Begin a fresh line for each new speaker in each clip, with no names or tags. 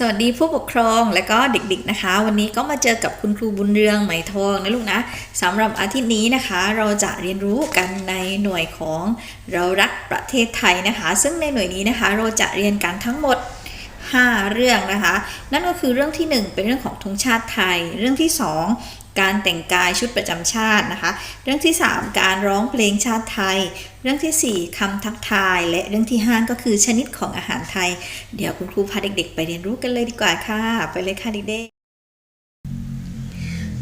สวัสดีผู้ปกครองและก็เด็กๆนะคะ วันนี้ก็มาเจอกับคุณครูบุญเรืองไหมทองนะลูกนะสำหรับอาทิตย์นี้นะคะ เราจะเรียนรู้กันในหน่วยของเรารักประเทศไทยนะคะ ซึ่งในหน่วยนี้นะคะ เราจะเรียนกันทั้งหมด 5 เรื่องนะคะ นั่นก็คือเรื่องที่ 1 เป็นเรื่องของธงชาติไทย เรื่องที่ 2 การแต่งกายชุดประจำชาตินะคะ เรื่องที่ 3 การร้องเพลงชาติไทย เรื่องทีสี่4คำทักทาย และเรื่องที่ 5 ก็คือชนิดของอาหารไทย เดี๋ยวคุณครูพาเด็กๆ ไปเรียนรู้กันเลยดีกว่าค่ะ ไปเลยค่ะเด็ก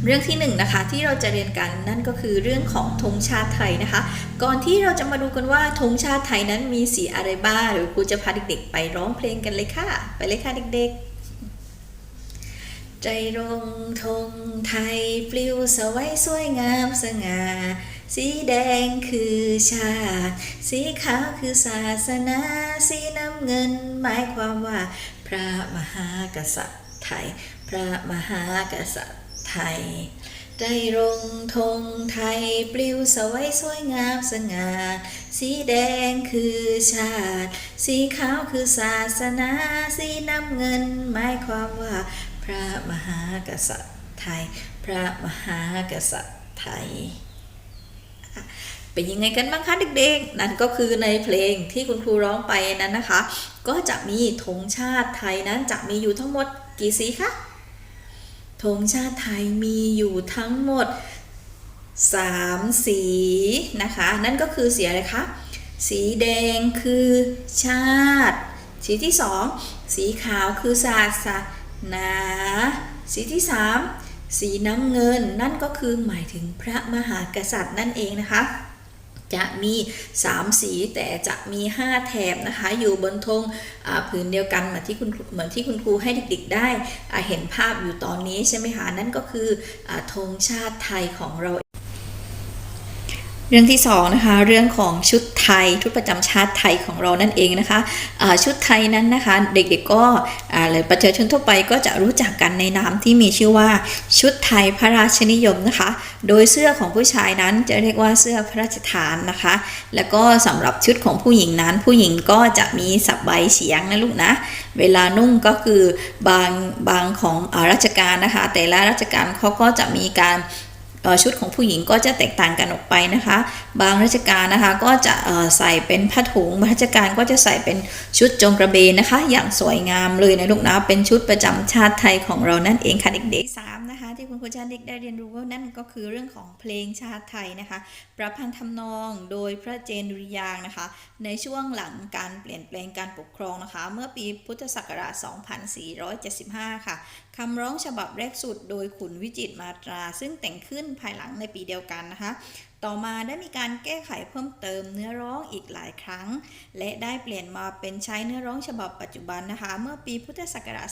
เรื่องที่หนึ่งนะคะที่เราจะเรียนกันนั่นก็คือเรื่องของธงชาติไทยนะคะ ก่อนที่เราจะมาดูกันว่าธงชาติไทยนั้นมีสีอะไรบ้างหรือครูจะพาเด็กๆ ไปร้องเพลงกันเลยค่ะ ไปเลยค่ะเด็กๆ ใจรงธงไทยปลิวสวยสวยงามสง่า สีแดงคือชาติสีขาวคือศาสนา สีน้ำเงินหมายความว่า พระมหากษัตริย์ไทย พระมหากษัตริย์ไทยใจรงธงไทยปลิวสวยสวยงามสง่า สีแดงคือชาติ สีขาวคือศาสนา สีน้ำเงินหมายความว่า พระมหากษัตริย์ไทย พระมหากษัตริย์ไทย เป็นยังไงกันบ้างคะเด็กๆ นั่นก็คือในเพลงที่คุณครูร้องไปนั้นนะคะ ก็จะมีธงชาติไทยนั้นจะมีอยู่ทั้งหมดกี่สีคะธงชาติไทยมีอยู่ทั้งหมด 3 สีนะคะ นั่นก็คือสีอะไรคะ สีแดงคือชาติ สีที่ 2 สีขาวคือศาสตร์ นา สีที่ 3 สีน้ำเงินนั่นก็คือหมายถึงพระมหากษัตริย์นั่นเองนะคะ จะมี 3 สีแต่จะมี 5 แถบนะคะ อยู่บนธงผืนเดียวกันเหมือนที่คุณครูเหมือนที่คุณครูให้เด็กๆได้เห็นภาพอยู่ตอนนี้ใช่ไหมคะนั่นก็คืออธงชาติไทยของเรา รื่องที่สองนะคะเรื่องของชุดไทยชุดประจำชาติไทยของเรานั่นเองนะคะอ่าชุดไทยนั้นนะคะเด็กๆก็หรือประชาชนทั่วไปก็จะรู้จักกันในนามที่มีชื่อว่าชุดไทยพระราชนิยมนะคะ โดยเสื้อของผู้ชายนั้นจะเรียกว่าเสื้อพระราชทานนะคะ แล้วก็สำหรับชุดของผู้หญิงนั้น ผู้หญิงก็จะมีสับใบเฉียงนะลูกนะเวลานุ่งก็คือบางบางของอราชการนะคะ แต่ละราชการเขาก็จะมีการ ชุดของผู้หญิงก็จะแตกต่างกันออกไปนะคะ บางราชการนะคะก็จะใส่เป็นผ้าถุงบางราชการก็จะใส่เป็นชุดจงกระเบนนะคะ อย่างสวยงามเลยนะลูกนะเป็นชุดประจำชาติไทยของเรานั่นเองค่ะเด็กๆสาม ที่คุณครูชาติกได้เรียนรู้ว่านั่นก็คือเรื่องของเพลงชาติไทยนะคะ ประพันธ์ทำนองโดยพระเจนดุริยางค์นะคะ ในช่วงหลังการเปลี่ยนแปลงการปกครองนะคะ เมื่อปีพุทธศักราช 2475 ค่ะคำร้องฉบับแรกสุดโดยขุนวิจิตมาตรา ซึ่งแต่งขึ้นภายหลังในปีเดียวกันนะคะต่อมาได้มีการแก้ไขเพิ่มเติมเนื้อร้องอีกหลายครั้ง และได้เปลี่ยนมาเป็นใช้เนื้อร้องฉบับปัจจุบันนะคะ เมื่อปีพุทธศักราช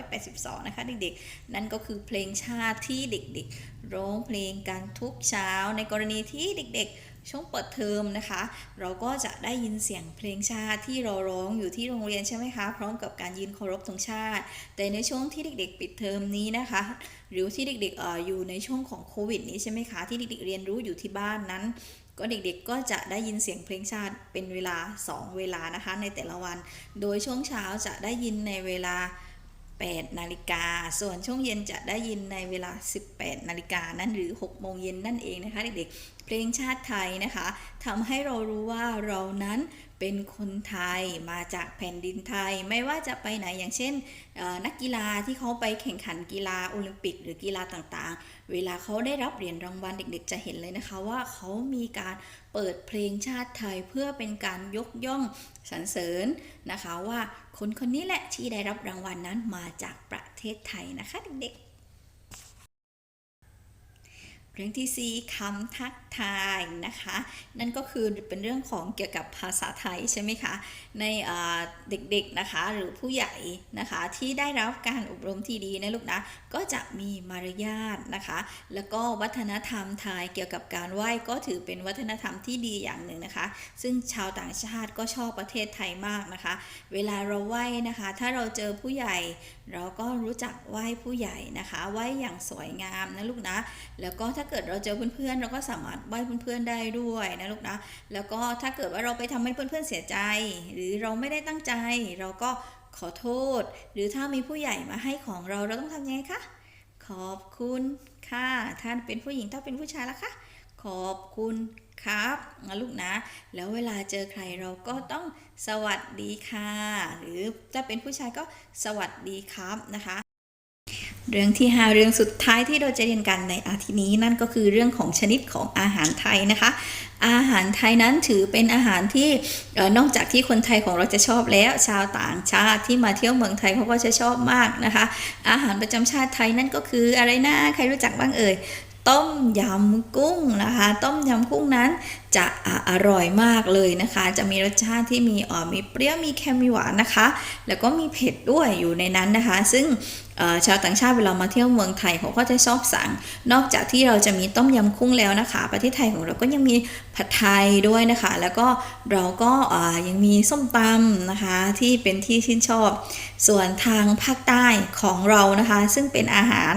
2482 นะคะเด็กๆ นั่นก็คือเพลงชาติที่เด็กๆ ร้องเพลงกันทุกเช้าในกรณีที่เด็กๆ ช่วงเปิดเทอมนะคะ เราก็จะได้ยินเสียงเพลงชาติที่เราร้องอยู่ที่โรงเรียนใช่ไหมคะ พร้อมกับการยืนเคารพธงชาติ แต่ในช่วงที่เด็ก ๆ ปิดเทอมนี้นะคะ หรือที่เด็กๆอออยู่ในช่วงของโควิดนี้ใช่ไหมคะ ที่เด็กๆเรียนรู้อยู่ที่บ้านนั้น ก็เด็กๆก็จะได้ยินเสียงเพลงชาติเป็นเวลา 2 เวลานะคะ ในแต่ละวัน โดยช่วงเช้าจะได้ยินในเวลา8นาฬิกา ส่วนช่วงเย็นจะได้ยินในเวลา 18นาฬิกานั่นหรือ 6 โมงเย็นนั่นเองนะคะเด็กๆ เพลงชาติไทยนะคะทำให้เรารู้ว่าเรานั้นเป็นคนไทยมาจากแผ่นดินไทย ไม่ว่าจะไปไหนอย่างเช่นนักกีฬาที่เขาไปแข่งขันกีฬาโอลิมปิก หรือกีฬาต่างๆ เวลาเขาได้รับเหรียญรางวัลเด็กๆ จะเห็นเลยนะคะว่าเขามีการเปิดเพลงชาติไทยเพื่อเป็นการยกย่องสรรเสริญนะคะว่าคนคนนี้แหละที่ได้รับรางวัลนั้นมาจากประเทศไทยนะคะเด็กๆ เรื่องที่สี่คำทักทายนะคะ นั่นก็คือเป็นเรื่องของเกี่ยวกับภาษาไทยใช่ไหมคะ ในเอ่อเด็กๆนะคะหรือผู้ใหญ่นะคะที่ได้รับการอบรมที่ดีนะลูกนะ ก็จะมีมารยาทนะคะ แล้วก็วัฒนธรรมไทยเกี่ยวกับการไหว้ก็ถือเป็นวัฒนธรรมที่ดีอย่างหนึ่งนะคะ ซึ่งชาวต่างชาติก็ชอบประเทศไทยมากนะคะ เวลาเราไหว้นะคะ ถ้าเราเจอผู้ใหญ่ เราก็รู้จักไหว้ผู้ใหญ่นะคะ ไหว้อย่างสวยงามนะลูกนะ แล้วก็ถ้าเกิดเราเจอเพื่อนๆเราก็สามารถไหว้เพื่อนๆได้ด้วยนะลูกนะ แล้วก็ถ้าเกิดว่าเราไปทำให้เพื่อนๆเสียใจ หรือเราไม่ได้ตั้งใจ เราก็ขอโทษ หรือถ้ามีผู้ใหญ่มาให้ของเราเราต้องทำยังไงคะขอบคุณค่ะท่านเป็นผู้หญิงถ้าเป็นผู้ชายล่ะคะขอบคุณครับนะลูกนะ แล้วเวลาเจอใครเราก็ต้องสวัสดีค่ะ หรือถ้าเป็นผู้ชายก็สวัสดีครับนะคะ เรื่องที่ 5 เรื่องสุดท้ายที่เราจะเรียนกันในอาทิตย์นี้นั่นก็คือเรื่องของชนิดของอาหารไทยนะคะ อาหารไทยนั้นถือเป็นอาหารที่นอกจากที่คนไทยของเราจะชอบแล้ว ชาวต่างชาติที่มาเที่ยวเมืองไทยเขาก็จะชอบมากนะคะ อาหารประจำชาติไทยนั่นก็คืออะไรนะใครรู้จักบ้างเอ่ย ต้มยำกุ้งนะคะ ต้มยำกุ้งนั้นจะอร่อยมากเลยนะคะ จะมีรสชาติที่มีอ่อมีเปรี้ยวมีเค็มมีหวานนะคะ แล้วก็มีเผ็ดด้วยอยู่ในนั้นนะคะ ซึ่งชาวต่างชาติเวลามาเที่ยวเมืองไทยเขาก็จะชอบสั่ง นอกจากที่เราจะมีต้มยำกุ้งแล้วนะคะ ประเทศไทยของเราก็ยังมีผัดไทยด้วยนะคะ แล้วก็เราก็ยังมีส้มตำนะคะที่เป็นที่ชื่นชอบ ส่วนทางภาคใต้ของเรานะคะ ซึ่งเป็นอาหาร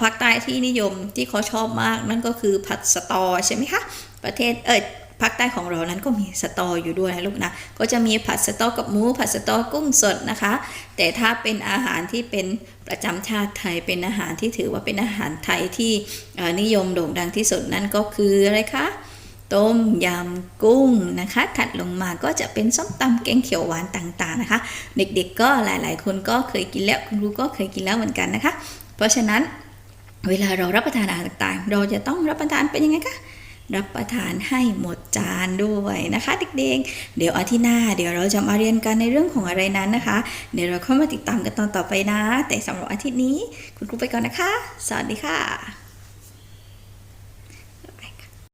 ภาคใต้ที่นิยมที่เขาชอบมากนั่นก็คือผัดสตอใช่ไหมคะประเทศเออภาคใต้ของเรานั้นก็มีสตออยู่ด้วยนะลูกนะ ก็จะมีผัดสตอกับหมูผัดสตอกุ้งสดนะคะ แต่ถ้าเป็นอาหารที่เป็นประจำชาติไทยเป็นอาหารที่ถือว่าเป็นอาหารไทยที่นิยมโด่งดังที่สุดนั่นก็คืออะไรคะต้มยำกุ้งนะคะ ถัดลงมาก็จะเป็นส้มตำแกงเขียวหวานต่างๆนะคะ เด็กๆก็หลายๆ คนก็เคยกินแล้วคุณครูก็เคยกินแล้วเหมือนกันนะคะ เพราะฉะนั้นเวลาเรารับประทานอาหารต่างๆ เราจะต้องรับประทานเป็นยังไงคะรับประทานให้หมดจานด้วยนะคะเด็กๆ เดี๋ยวอาทิตย์หน้า เดี๋ยวเราจะมาเรียนกันในเรื่องของอะไรนั้นนะคะ เดี๋ยวเราเข้ามาติดตามกันตอนต่อไปนะ แต่สำหรับอาทิตย์นี้ คุณครูไปก่อนนะคะ สวัสดีค่ะ